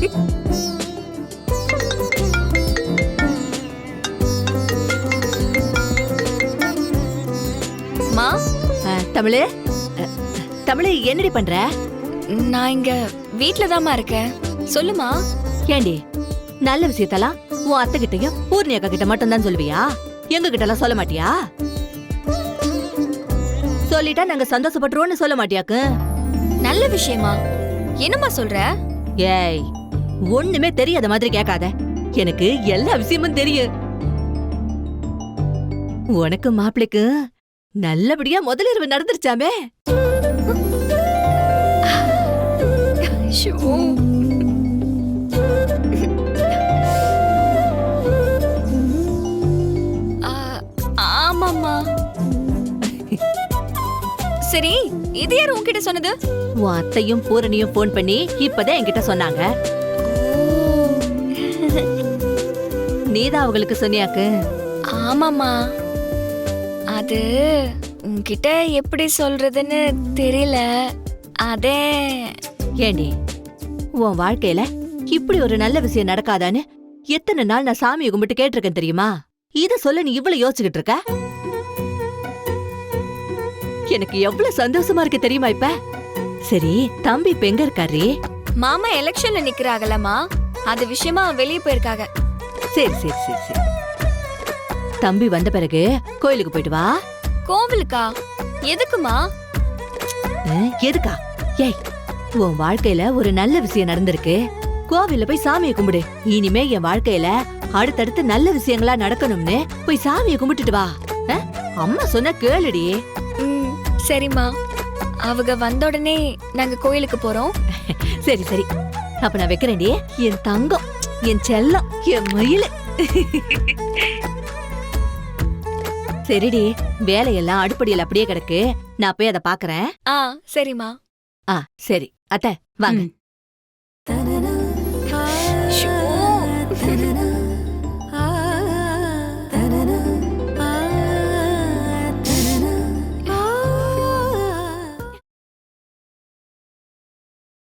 மா தமிழே? தமிழே என்னடி பண்ற? நான் இங்க வீட்ல தாமா இருக்கேன். சொல்லுமா? ஏண்டி நல்ல விஷயத்தெல்லாம் உன் அத்தை கிட்டயும் பூர்ணி அக்கா கிட்ட மட்டும்தான் சொல்லுவியா? எங்க கிட்ட எல்லாம் சொல்ல மாட்டியா? சொல்லிட்டா நாங்க சந்தோஷப்பட்டுருவோம்னு சொல்ல மாட்டியாக்கு? நல்ல விஷயமா? என்னம்மா சொல்ற? ஏய் ஒண்ணுமே தெரியாத மாதிரி கேட்காத. எனக்கு எல்லா விஷயமும் தெரியும். உனக்கு மாப்பிளைக்கு நல்லபடியா முதலிரவு நடந்துருச்சாமே? ஷோ. ஆ, ஆமாம்மா. சரி இது யார் உன்கிட்ட சொன்னது? உன் அத்தையும் பூரணியும் ஃபோன் பண்ணி இப்பதான் என்கிட்ட சொன்னாங்க. நீதான் அவங்களுக்கு சொன்னியாக்கு? ஆமாம்மா. அது உன்கிட்ட எப்படி சொல்றதுன்னு தெரியல. அதே ஏண்டி உன் வாழ்க்கையில இப்படி ஒரு நல்ல விஷயம் நடக்காதான்னு எத்தனை நாள் நான் சாமியை கும்பிட்டு கேட்டிருக்கேன் தெரியுமா? இத சொல்ல நீ இவ்வளவு யோசிச்சுக்கிட்டு இருக்க? எனக்கு எவ்வளவு சந்தோஷமா இருக்கு தெரியுமா இப்ப? சரி தம்பி இப்ப எங்க இருக்காரு? மாமா எலெக்ஷன்ல நிக்கிறாங்கல்லம்மா. அது விஷயமா வெளியே போயிருக்காங்க. சரி சரி சரி சரி. தம்பி வந்த பிறகு கோயிலுக்கு போயிட்டு வா. கோவிலுக்கா? எதுக்குமா? அஹ், எதுக்கா? ஏய் உன் வாழ்க்கையில ஒரு நல்ல விஷயம் நடந்திருக்கு. கோவில்ல போய் சாமியை கும்பிடு. இனிமே என் வாழ்க்கையில அடுத்தடுத்து நல்ல விஷயங்களா நடக்கணும்னு போய் சாமியை கும்பிட்டுட்டு வா. அஹ், அம்மா சொன்ன கேளுடி. ம், சரிம்மா. அவங்க வந்த உடனே நாங்க கோயிலுக்கு போறோம். சரி சரி. அப்ப நான் வைக்கிறேன்டி. என் தங்கம். என் செல்லம் என் மயிலு. சரிடி வேலையெல்லாம் அடுப்படியில் அப்படியே கிடக்கு. நான் போய் அதை பாக்குறேன் ஆ சரிம்மா. ஆ சரி. அத்தை வாங்க. ஷோ.